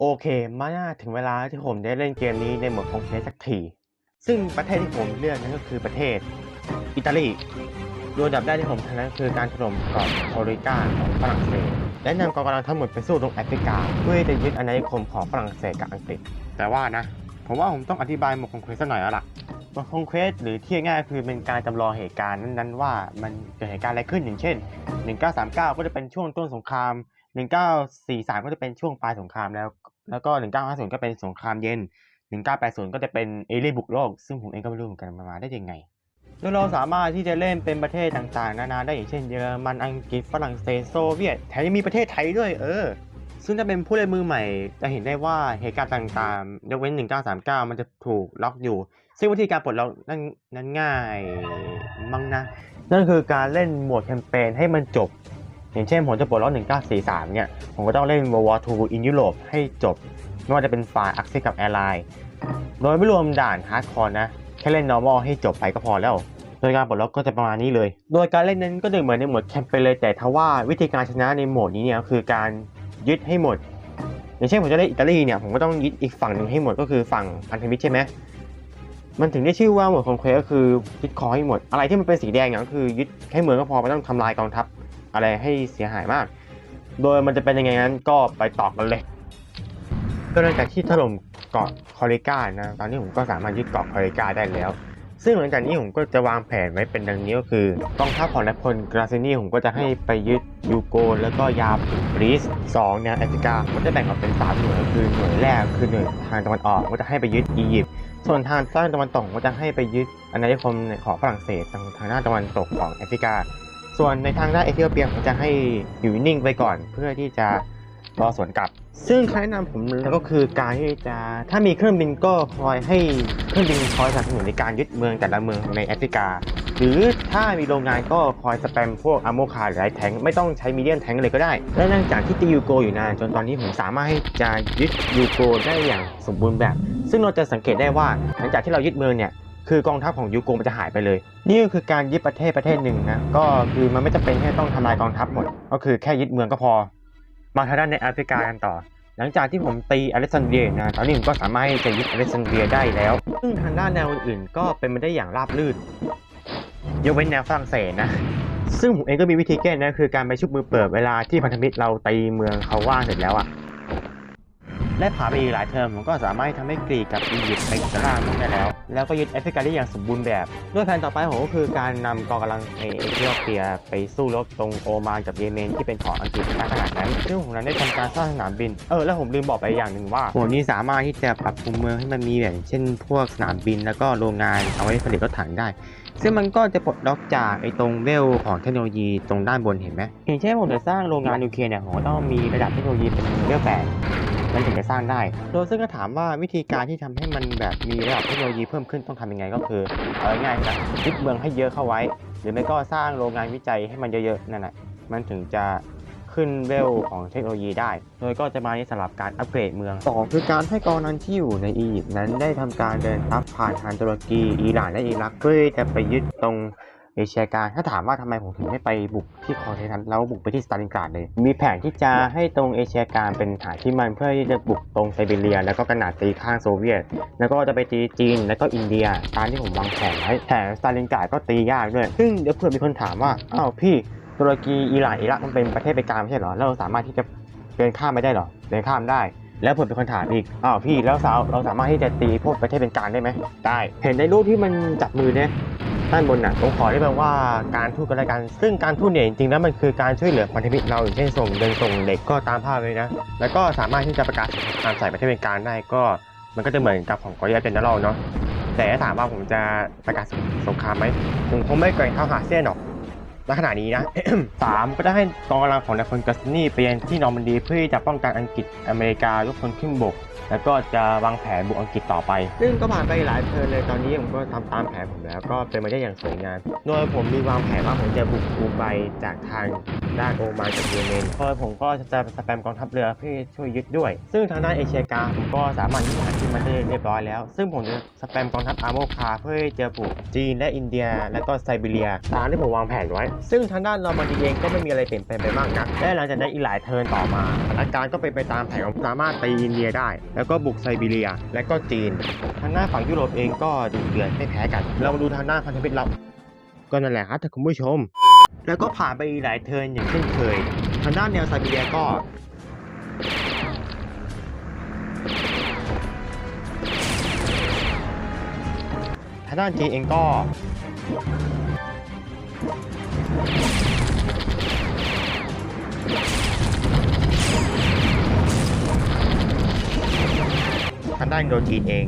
โอเคมาถึงเวลาที่ผมได้เล่นเกมนี้ในโหมดคอมเพลสักที ซึ่งประเทศที่ผมเลือกนั้นก็คือประเทศ อิตาลีโดยอันดับแรกที่ผมทำนั้นคือการถล่มเกาะโทริกาของฝรั่งเศส และนำกองกำลังทั้งหมดไปสู้ตรงแอฟริกา เพื่อที่จะยึดอาณานิคมของฝรั่งเศสกับอังกฤษ แต่ว่านะ ผมว่าผมต้องอธิบายโหมดคอมเพลสักหน่อยแล้วล่ะโหมดคอมเพลหรือที่ง่ายๆคือเป็นการจำลองเหตุการณ์นั้นๆว่ามันเกิดเหตุการณ์อะไรขึ้นอย่างเช่น 1939 ก็จะเป็นช่วงต้นสงคราม 1943 ก็จะเป็นช่วงปลายสงครามแล้ว แล้วก็ 1950 ก็เป็นสงครามเย็น 1980 ก็จะเป็นเอเลี่ยนบุกโลก ซึ่งผมเองก็ไม่รู้เหมือนกันมันมาได้ยังไงโดยเราสามารถที่จะเล่นเป็นประเทศต่างๆ นานาได้อย่างเช่นเยอรมันอังกฤษฝรั่งเศสโซเวียตแถมยังมีประเทศไทยด้วยเออ ซึ่งถ้าเป็นผู้เล่นมือใหม่ จะเห็นได้ว่าเหตุการณ์ต่างๆ ยกเว้น 1939 มันจะถูกล็อกอยู่ ซึ่งวิธีการปลดล็อกนั้นนั้นง่ายมั้งนะ นั่นคือการเล่นหมวดแคมเปญให้มันจบ อย่างเช่นผมจะปลดล็อก1943 เนี่ย ผมก็ต้องเล่น World War II in Europe ให้จบ ไม่ว่าจะเป็นฝ่าย Axis กับ Ally โดยไม่รวมด่าน Hardcore นะ แค่เล่น normal ให้จบไปก็พอแล้ว โดยการปลดล็อกก็จะประมาณนี้เลย โดยการเล่นนั้นก็เหมือนในโหมดแคมเปญเลย แต่ทว่าวิธีการชนะในโหมดนี้เนี่ยคือการยึดให้หมด อย่างเช่นผมจะเล่นอิตาลีเนี่ยผมก็ต้องยึดอีกฝั่งหนึ่งให้หมดก็คือฝั่งพันธมิตรใช่ไหมมันถึงได้ชื่อว่าหมดคอนเควสก็คือยึดคอให้หมด อะไรที่มันเป็นสีแดงเนี่ยก็คือยึดให้เมืองก็พอไม่ต้องทำลายกองทัพ อะไรให้เสียหายมาก โดยมันจะเป็นยังไงนั้นก็ไปต่อกันเลยก็หลังจากที่ถล่มเกาะคอริกานะตอนนี้ผมก็สามารถยึดเกาะคอริกาได้แล้ว ซึ่งหลังจากนี้ผมก็จะวางแผนไว้เป็นดังนี้ก็คือกองทัพของนายพลกราซินีผมก็จะให้ไปยึดยูโกนแล้วก็ยาถึงกรีซสองเนี่ยแอฟริกาผมจะแบ่งออกเป็นสามหน่วยก็คือหน่วยแรกคือหน่วยทางตะวันออกก็จะให้ไปยึดอียิปต์ส่วนทางด้านตะวันตกก็จะให้ไปยึดอาณานิคมของฝรั่งเศสทางทางด้านตะวันตกของแอฟริกา ส่วนในทางด้านเอธิโอเปียผมจะให้อยู่นิ่งไปก่อน เพื่อที่จะรอสวนกลับ ซึ่งคำแนะนำผมก็คือการที่จะถ้ามีเครื่องบินก็คอยให้เครื่องบินคอยสนับสนุนในการยึดเมืองแต่ละเมืองในแอฟริกา หรือถ้ามีโรงงานก็คอยสแปมพวกอะโมคาหรือไอแทงไม่ต้องใช้มีเดียมแทงเลยก็ได้ และเนื่องจากที่ตียูโกอยู่นานจนตอนนี้ผมสามารถที่จะยึดยูโกได้อย่างสมบูรณ์แบบ ซึ่งเราจะสังเกตได้ว่าหลังจากที่เรายึดเมืองเนี่ย คือกองทัพของยูโกมันจะหายไปเลย นี่ก็คือการยึดประเทศประเทศหนึ่งนะก็คือมันไม่จำเป็นแค่ต้องทำลายกองทัพหมด ก็คือแค่ยึดเมืองก็พอ มาทางด้านในแอฟริกากันต่อ หลังจากที่ผมตีอเล็กซานเดียนะตอนนี้ผมก็สามารถจะยึดอเล็กซานเดียได้แล้ว ซึ่งทางด้านแนวอื่นๆก็เป็นไปได้อย่างราบรื่นยกเว้นแนวฝรั่งเศสนะซึ่งผมเองก็มีวิธีแก้นะคือการไปชุบมือเปิดเวลาที่พันธมิตรเราตีเมืองเขาว่างเสร็จแล้วอะ และผ่านไปอีกหลายเทอมผมก็สามารถทำให้กรีกกับอียิปต์ไปสราเอลได้แล้ว แล้วก็ยึดแอฟริกาได้อย่างสมบูรณ์แบบ ด้วยแผนต่อไปผมก็คือการนำกองกำลังในเอธิโอเปียไปสู้รบตรงโอมานกับเยเมนที่เป็นของอังกฤษณขณะนั้นซึ่งผมนั้นได้ทำการสร้างสนามบิน เออแล้วผมลืมบอกไปอย่างหนึ่งว่าผมนี้สามารถที่จะปรับปรุงเมืองให้มันมีแบบเช่น พวกสนามบินแล้วก็โรงงานเอาไว้ผลิตรถถังได้ซึ่งมันก็จะปลดล็อกจากไอ้ตรงเวลของเทคโนโลยีตรงด้านบนเห็นไหมอย่างเช่นผมจะสร้างโรงงานนิวเคลียร์เนี่ยผมต้องมีระดับเทคโนโลยีเป็นเวลแปด มันถึงจะสร้างได้ โดยซึ่งก็ถามว่าวิธีการที่ทำให้มันแบบมีระดับเทคโนโลยีเพิ่มขึ้นต้องทำยังไงก็คือเอาง่ายๆนะยึดเมืองให้เยอะเข้าไว้ หรือไม่ก็สร้างโรงงานวิจัยให้มันเยอะๆนั่นแหละมันถึงจะขึ้นเวลของเทคโนโลยีได้ โดยก็จะมาในสำหรับการอัปเกรดเมืองสองคือการให้กองนั้นที่อยู่ในอียิปต์นั้นได้ทำการเดินทัพผ่านทางตุรกีอิหร่านและอิรักเพื่อที่จะไปยึดตรง เอเชียกลางถ้าถามว่าทำไมผมถึงไม่ไปบุกที่คอเทนันแล้วบุกไปที่สตาลินกราดเลย มีแผนที่จะให้ตรงเอเชียกลางเป็นฐานที่มันเพื่อที่จะบุกตรงไซบีเรีย แล้วก็กระหนาดตีข้างโซเวียต แล้วก็จะไปตีจีนแล้วก็อินเดียตามที่ผมวางแผนไว้แถมสตาลินกราดก็ตียากด้วย ซึ่งเดี๋ยวเผื่อมีคนถามว่าอ้าวพี่ตุรกีอิหร่านอิรักมันเป็นประเทศไปกลางไม่ใช่เหรอแล้วเราสามารถที่จะเดินข้ามไปได้เหรอเดินข้ามได้แล้วผมเป็นคนถามอีก อ้าวพี่แล้วสาวเราสามารถที่จะตีพวกประเทศเป็นกลางได้ไหม ได้ เห็นในรูปที่มันจับมือเนี่ย ด้านบนน่ะผมขอได้แปลว่าการทูตกันแล้กัน ซึ่งการทูตเนี่ยจริงๆแล้วมันคือการช่วยเหลือพันธมิตรเราอย่างเช่นส่งเดินส่งเด็กก็ตามภาพเลยนะ แล้วก็สามารถที่จะประกาศสงครามใส่ประเทศเป็นกางได้ก็มันก็จะเหมือนกับของกอริยาเจนนอรัลเนาะแต่ถามว่าผมจะประกาศสงครามไหมผมคงไม่เกินเท่าหาเส้นหรอกณขณะนี้นะสามก็จะให้กองกำลังของนายพลกัสนี่ไปยังที่นอร์มันดีเพื่อจะป้องกันอังกฤษอเมริกายกพลขึ้นบก แล้วก็จะวางแผนบุกอังกฤษต่อไป ซึ่งก็ผ่านไปหลายเทิร์นเลยตอนนี้ผมก็ทำตามแผนผมแล้วก็เป็นไปได้อย่างสวยงาม โดยผมมีวางแผนว่าผมจะบุกกูไบจากทางด้านโอมานกับเยเมนเพราะผมก็จะสแปมกองทัพเรือเพื่อช่วยยึดด้วย ซึ่งทางด้านเอเชียกลางผมก็สามารถยึดฐานที่มันได้เรียบร้อยแล้ว ซึ่งผมจะสแปมกองทัพอาร์โมคาเพื่อเจอผูกจีนและอินเดีย และก็ไซบีเรียตามที่ผมวางแผนไว้ ซึ่งทางด้านนอร์มันดีเองก็ไม่มีอะไรเปลี่ยนแปลงไปมากนักและหลังจากนั้นอีกหลายเทิร์นต่อมาอาการก็เป็นไปตามแผนของสามารถตีอินเดียได้แล้วก็บุกไซบีเรีย และก็จีน ทางด้าฝั่งยุโรปเองก็ดุเดือดไม่แพ้กัน เรามาดูทางด้าพันธมิตรเราก็นั่นแหละครับท่านคุณผู้ชม แล้วก็ผ่านไปอีกหลายเทิร์นอย่างเช่นเคย ทางด้านแนวไซบีเรียก็ทางด้านจีนเองก็ ทางด้านโดนโดจีนเอง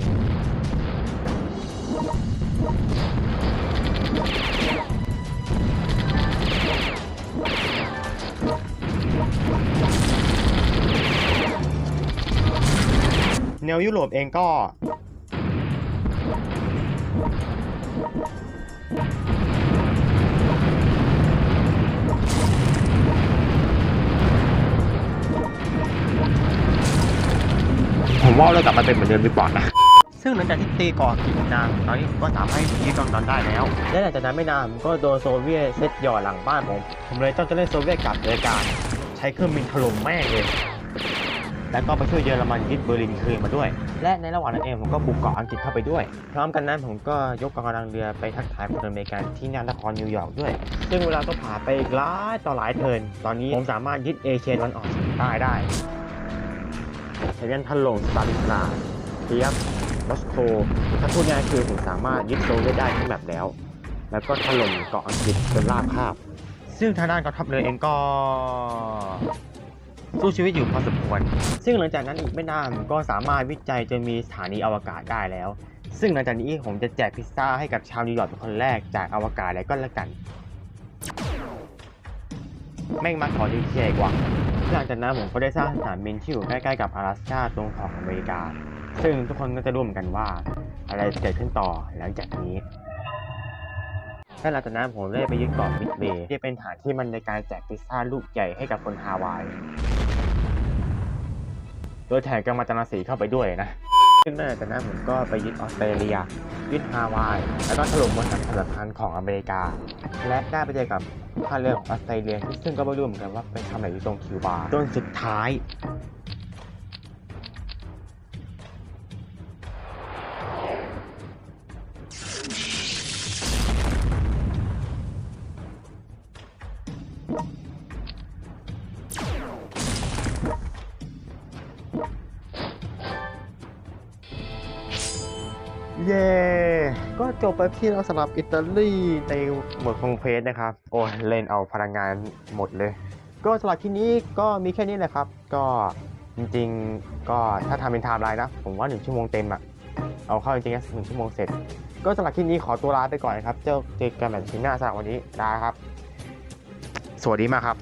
แนวยุโรปเองก็ ว่าเรากลับมาเป็นเหมือนเดิมดีกว่านะซึ่งหลังจากที่ตีก่อกินนานตอนนี้ผมก็สามารถให้ยึดกองนั้นได้แล้ว และหลังจากนั้นไม่นานผมก็โดนโซเวียตเซตหย่อหลังบ้านผม ผมเลยต้องจะเล่นโซเวียตกลับโดยการใช้เครื่องบินถล่มแม่งเลย แล้วก็ไปช่วยเยอรมันยึดเบอร์ลินคืนมาด้วย และในระหว่างนั้นเองผมก็บุกเกาะอังกฤษเข้าไปด้วย พร้อมกันนั้นผมก็ยกกองกำลังเรือไปทักทายคนอเมริกันที่หนานครนิวยอร์กด้วย ซึ่งเวลาก็ผ่านไปอีกหลายต่อหลายเทิร์นตอนนี้ผมสามารถยึดเอเชียตะวันออกเฉียงใต้ได้ แต่ยันล่มสตาลินกราเทียบมอสโกถ้าพูดง่ายๆคือผมสามารถยึดโซเวียตได้ทั้งแบบแล้ว แล้วก็ถล่มเกาะอังกฤษจนราบคาบ ซึ่งทางด้านกองทัพเรือเองก็สู้ชีวิตอยู่พอสมควร ซึ่งหลังจากนั้นอีกไม่นานก็สามารถวิจัยจนมีสถานีอวกาศได้แล้ว ซึ่งหลังจากนี้ผมจะแจกพิซซ่าให้กับชาวนิวยอร์กเป็นคนแรกจากอวกาศแล้วก็แล้วกัน แม่งมาขอดีเชียอีกว่า หลังจากนั้นผมก็ได้สร้างสนามบินที่อยู่ใกล้ๆกับ阿拉斯าตรงของอเมริกา ซึ่งทุกคนก็จะร่วมกันว่า อะไรจะเกิดขึ้นต่อหลังจากนี้ และหลังจากนั้นผมได้ไปยึดเกาะมิดเบย์ที่เป็นฐานที่มันในการแจกพิซซ่าลูกใหญ่ให้กับคนฮาวาย โดยแถมกัมมันตนาสีเข้าไปด้วยนะ ซึ่งหลังจากนั้นผมก็ไปยึดออสเตรเลีย ยึดฮาวาย แล้วก็ถล่มบริษัทสำคัญของอเมริกา และได้ไปเจอกับท่าเรือของออสเตรเลียซึ่งก็ไม่รู้เหมือนกันว่าไปทำอะไรอยู่ตรงคิวบาจนสุดท้าย เย้ก็จบไปที่เราสำหรับอิตาลีในหมวดคงเพสนะครับ โอ้ยเล่นเอาพลังงานหมดเลย ก็สำหรับที่นี้ก็มีแค่นี้แหละครับ ก็จริงๆ ก็ถ้าทำเป็นไทม์ไลน์นะ ผมว่า 1 ชั่วโมงเต็มอะเอาเข้าจริงๆนะหนึ่งชั่วโมงเสร็จ ก็สำหรับที่นี้ขอตัวลาไปก่อนนะครับ เจอเจอกันแบบชิ้นหน้าสำหรับวันนี้ลาครับ สวัสดีมากครับ